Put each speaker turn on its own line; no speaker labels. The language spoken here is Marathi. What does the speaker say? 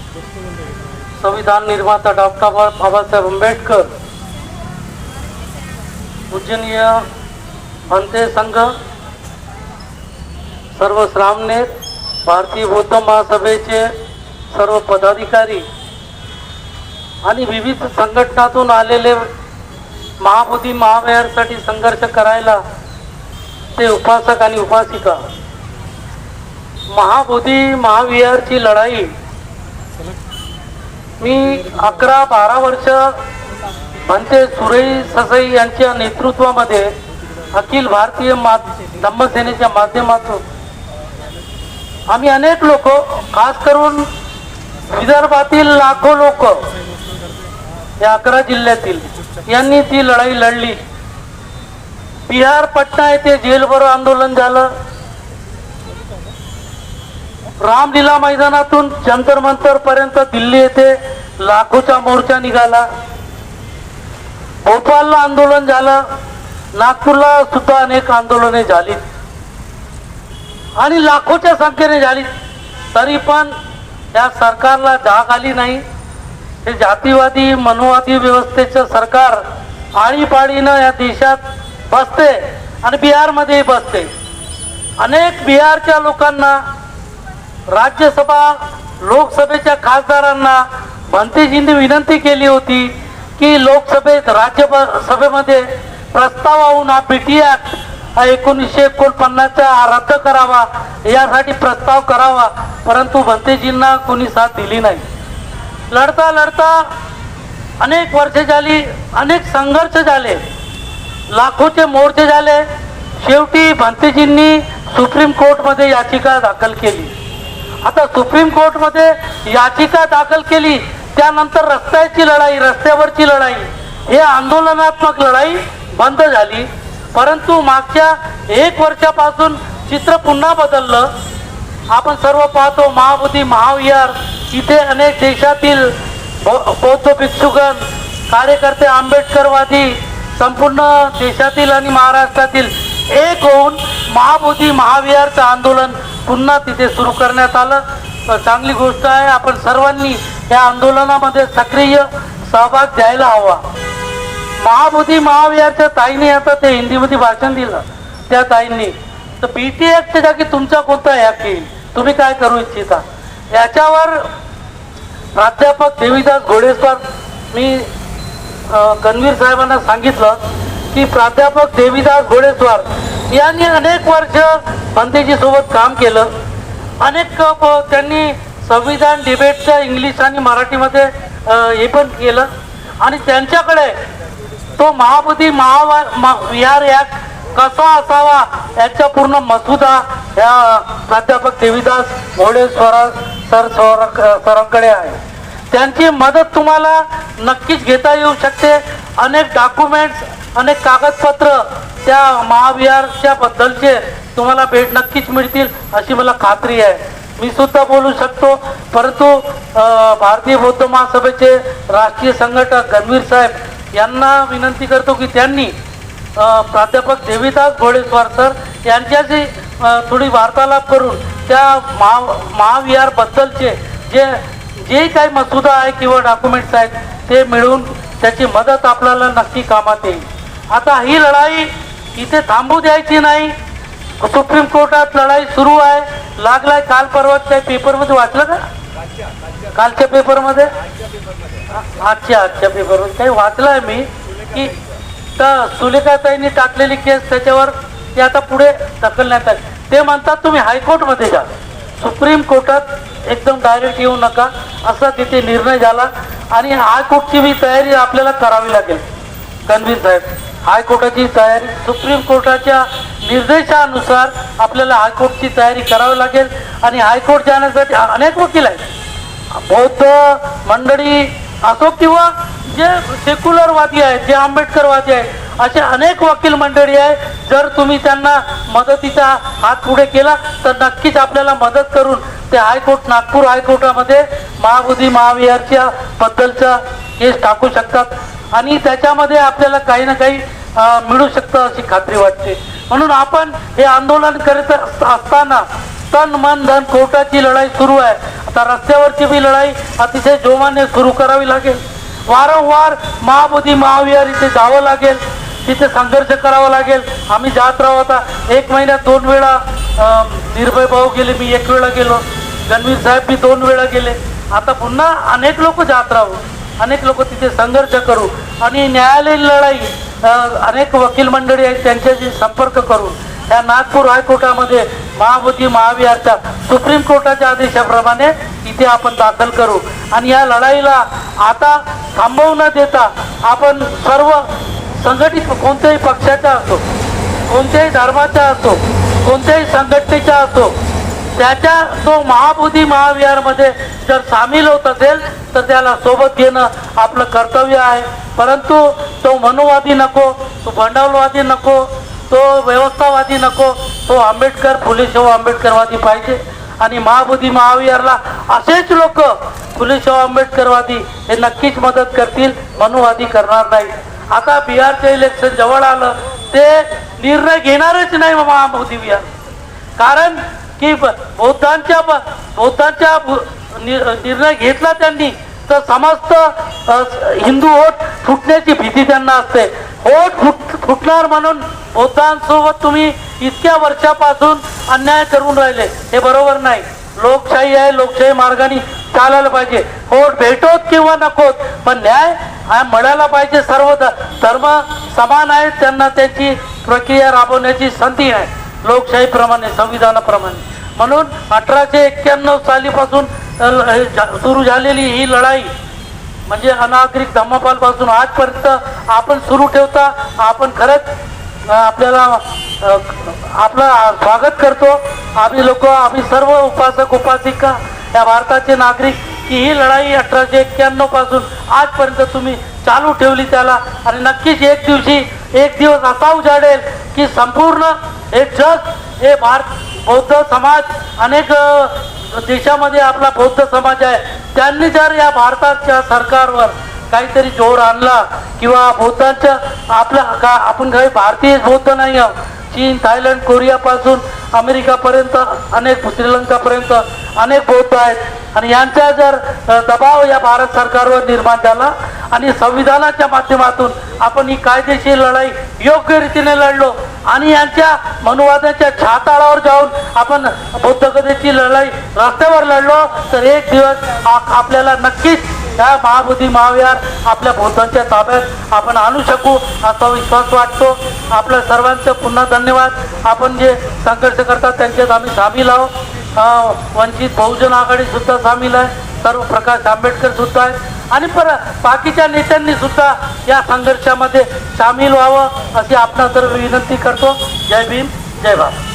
संविधान निर्माता डॉक्टर बाबासाहेब आंबेडकर पूजनीय अंते संघ सर्व श्रामनेर भारतीय बौद्ध महासभेचे सर्व पदाधिकारी आणि विविध संघटनातून आलेले महाबोधी महाविहारसाठी संघर्ष करायला ते उपासक आणि उपासिका. महाबोधी महाविहारची लढाई मी अकरा बारा वर्ष म्हणजे सुरई ससई यांच्या नेतृत्वामध्ये अखिल भारतीय मा धम्मसेनेच्या माध्यमातून आम्ही अनेक लोक खास करून विदर्भातील लाखो लोक या अकरा जिल्ह्यातील यांनी ती लढाई लढली. बिहार पटना येथे जेलभरो आंदोलन झालं. रामलीला मैदानातून जंतर मंतर पर्यंत दिल्ली येथे लाखोचा मोर्चा निघाला. भोपाळला आंदोलन झालं. नागपूरला सुद्धा अनेक आंदोलने झाली. आणि लाखोच्या संख्येने झाली. तरी पण या सरकारला जाग आली नाही. हे जातीवादी मनोवादी व्यवस्थेचं सरकार आळीपाळीनं या देशात बसते आणि बिहारमध्येही बसते. अनेक बिहारच्या लोकांना राज्यसभा लोकसभेच्या खासदारांना भंतेजींनी विनंती केली होती की लोकसभेत राज्यसभेमध्ये प्रस्तावाहून हा पी टी ॲक्ट हा एकोणीसशे एकोणपन्नासचा रद्द करावा यासाठी प्रस्ताव करावा परंतु भंतेजींना कोणी साथ दिली नाही. लढता लढता अनेक वर्ष झाली अनेक संघर्ष झाले लाखोचे मोर्चे झाले शेवटी भंतेजींनी सुप्रीम कोर्टमध्ये याचिका दाखल केली. आता सुप्रीम कोर्टमध्ये याचिका दाखल केली त्यानंतर रस्त्याची लढाई रस्त्यावरची लढाई हे आंदोलनात्मक लढाई बंद झाली. परंतु मागच्या एक वर्षापासून चित्र पुन्हा बदललं. आपण सर्व पाहतो महाबोधी महाविहार इथे अनेक देशातील बौद्ध भिक्षुगण कार्यकर्ते आंबेडकरवादी संपूर्ण देशातील आणि महाराष्ट्रातील एक होऊन महाबोधी महाविहारचं आंदोलन पुन्हा तिथे सुरू करण्यात आलं. चांगली गोष्ट आहे आपण सर्वांनी या आंदोलनामध्ये सक्रिय सहभाग घ्यायला हवा. महाबोधी महाविहारच्या ताईने आता ते हिंदीमध्ये भाषण दिलं. त्या ताईंनी तर बी टी च्या जागी तुमचा कोणता ॲक्ट येईल? तुम्ही काय करू इच्छिता? याच्यावर प्राध्यापक देवीदास घोडेस्वार मी गणवीर साहेबांना सांगितलं की प्राध्यापक देवीदास घोडेस्वार यांनी अनेक वर्ष पंतेजी सोबत काम केलं. अनेक त्यांनी संविधान डिबेटच्या इंग्लिश आणि मराठीमध्ये हे पण केलं. आणि त्यांच्याकडे तो महाबोधी महावा मा- विहार ॲक्ट कसा असावा याचा पूर्ण मसुदा या प्राध्यापक देवीदास घोडेस्वरा सर सर सरांकडे आहे. त्यांची मदत तुम्हाला नक्कीच घेता येऊ शकते. अनेक डॉक्युमेंट्स अनेक कागदपत्र त्या महाविहारच्या बद्दलचे तुम्हाला भेट नक्कीच मिळतील अशी मला खात्री आहे. मी सुद्धा बोलू शकतो परंतु भारतीय बौद्ध महासभेचे राष्ट्रीय संघटक गणवीर साहेब यांना विनंती करतो की त्यांनी प्राध्यापक देवीदास घोडेस्वार सर यांच्याशी थोडी वार्तालाप करून त्या महा महाविहारबद्दलचे जे जे काही मसुदा आहे किंवा डॉक्युमेंट्स आहेत ते मिळवून त्याची मदत आपल्याला नक्की कामात येईल. आता ही लढाई इथे थांबू द्यायची नाही. सुप्रीम कोर्टात लढाई सुरू आहे. लागलाय काल परवाच्या पेपरमध्ये वाचलं का? कालच्या पेपरमध्ये? आजच्या आजच्या पेपरमध्ये. काही वाचलं आहे मी की तर सुलेखाताईंनी टाकलेली केस त्याच्यावर ते आता पुढे ढकलण्यात आली. ते म्हणतात तुम्ही हायकोर्टमध्ये जा. सुप्रीम कोर्टात एकदम डायरेक्ट येऊ नका. असा तिथे निर्णय झाला. आणि हायकोर्टची मी तयारी आपल्याला करावी लागेल. गणवीर साहेब. हायकोर्टाची तयारी सुप्रीम कोर्टाच्या निर्देशानुसार आपल्याला हायकोर्टची तयारी करावी लागेल आणि हायकोर्ट जाण्यासाठी अनेक वकील आहेत. बौद्ध मंडळी असो किंवा जे सेक्युलरवादी आहेत जे आंबेडकरवादी आहेत असे अनेक वकील मंडळी आहे जर तुम्ही त्यांना मदतीचा हात पुढे केला तर नक्कीच आपल्याला मदत करून ते हायकोर्ट नागपूर हायकोर्टामध्ये महाबुद्धी महाविहारच्या बद्दलचा केस टाकू शकतात. आणि त्याच्यामध्ये आपल्याला काही ना काही मिळू शकतं अशी खात्री वाटते. म्हणून आपण हे आंदोलन करत असताना तन मन धन कोर्टाची लढाई सुरू आहे. आता रस्त्यावरची बी लढाई अतिशय जोमाने सुरू करावी लागेल. वारंवार महाबोधी महाविहार इथे जावं लागेल. तिथे संघर्ष करावा लागेल. आम्ही जात राहू आता. एक महिन्यात दोन वेळा निर्भय भाऊ गेले मी एक वेळा गेलो. गणवीर साहेब मी दोन वेळा गेले. आता पुन्हा अनेक लोक जात राहू. अनेक लोक तिथे संघर्ष करू आणि न्यायालयीन लढाई अनेक वकील मंडळी आहेत त्यांच्याशी संपर्क करून या नागपूर हायकोर्टामध्ये महाबोधी महाविहारच्या सुप्रीम कोर्टाच्या आदेशाप्रमाणे इथे आपण दाखल करू. आणि या लढाईला आता थांबवू न देता आपण सर्व संघटित कोणत्याही पक्षाचा असो कोणत्याही धर्माचा असो कोणत्याही संघटनेचा असो त्याच्या तो महाबोधी महाविहारमध्ये जर सामील होत असेल तर त्याला सोबत घेणं आपलं कर्तव्य आहे. परंतु तो मनुवादी नको तो भांडवलवादी नको तो व्यवस्थावादी नको तो आंबेडकर फुलेशाहू आंबेडकरवादी पाहिजे. आणि महाबोधी महाविहारला असेच लोक फुलेशाहू आंबेडकरवादी हे नक्कीच मदत करतील मनुवादी करणार नाही. आता बिहारचं इलेक्शन जवळ आलं ते निर्णय घेणारच नाही महाबोधी विहार. कारण की बौद्धांच्या बौद्धांच्या नि- निर्णय घेतला त्यांनी तर समस्त हिंदू होत फुटण्याची भीती त्यांना असते. होत फुट फुटणार म्हणून बौद्धांसोबत तुम्ही इतक्या वर्षापासून अन्याय करून राहिले. हे बरोबर नाही. लोकशाही आहे लोकशाही मार्गाने चालायला पाहिजे. होत भेटोत किंवा नकोत पण न्याय हा मिळायला पाहिजे. सर्व धर्म समान आहेत त्यांना त्याची प्रक्रिया राबवण्याची संधी आहे. लोकशाहीप्रमाणे संविधानाप्रमाणे. म्हणून अठराशे एक्क्याण्णव सालीपासून ल- सुरू झालेली ही लढाई म्हणजे अनागरिक धम्मपालपासून आजपर्यंत आपण सुरू ठेवता आपण खरंच आपल्याला आपलं स्वागत करतो. आम्ही लोक आम्ही सर्व उपासक उपासिका या भारताचे नागरिक की ही लढाई अठराशे एक्क्याण्णवपासून आजपर्यंत तुम्ही चालू ठेवली त्याला. आणि नक्कीच एक दिवशी एक दिवस असा उजाडेल की संपूर्ण हे जग हे भारत बौद्ध समाज अनेक देशामध्ये आपला बौद्ध समाज आहे. त्यांनी जर या भारताच्या सरकारवर काहीतरी जोर आणला किंवा बौद्धांच्या आपल्या का आपण काही भारतीय बौद्ध नाही आहोत चीन थायलंड कोरियापासून अमेरिकापर्यंत अनेक श्रीलंकापर्यंत अनेक बौद्ध आहेत. आणि यांचा जर दबाव या भारत सरकारवर निर्माण झाला आणि संविधानाच्या माध्यमातून आपण ही कायदेशीर लढाई योग्य रीतीने लढलो आणि यांच्या मनुवादाच्या छाताळावर जाऊन आपण बौद्धगतेची लढाई रस्त्यावर लढलो तर एक दिवस आपल्याला नक्कीच त्या महाबुद्धी महाविहार आपल्या बौद्धांच्या ताब्यात आपण आणू शकू असा विश्वास वाटतो. आपल्या सर्वांचं पुन्हा धन्यवाद. आपण जे संघर्ष करतात त्यांच्यात आम्ही सामील आहोत. वंचित बहुजन आघाडी सुद्धा सामील आहे. सर्व प्रकाश आंबेडकर सुद्धा आहेत आणि परत बाकीच्या नेत्यांनी सुद्धा या संघर्षामध्ये सामील व्हावं अशी आपण तर विनंती करतो. जय भीम जय भारत.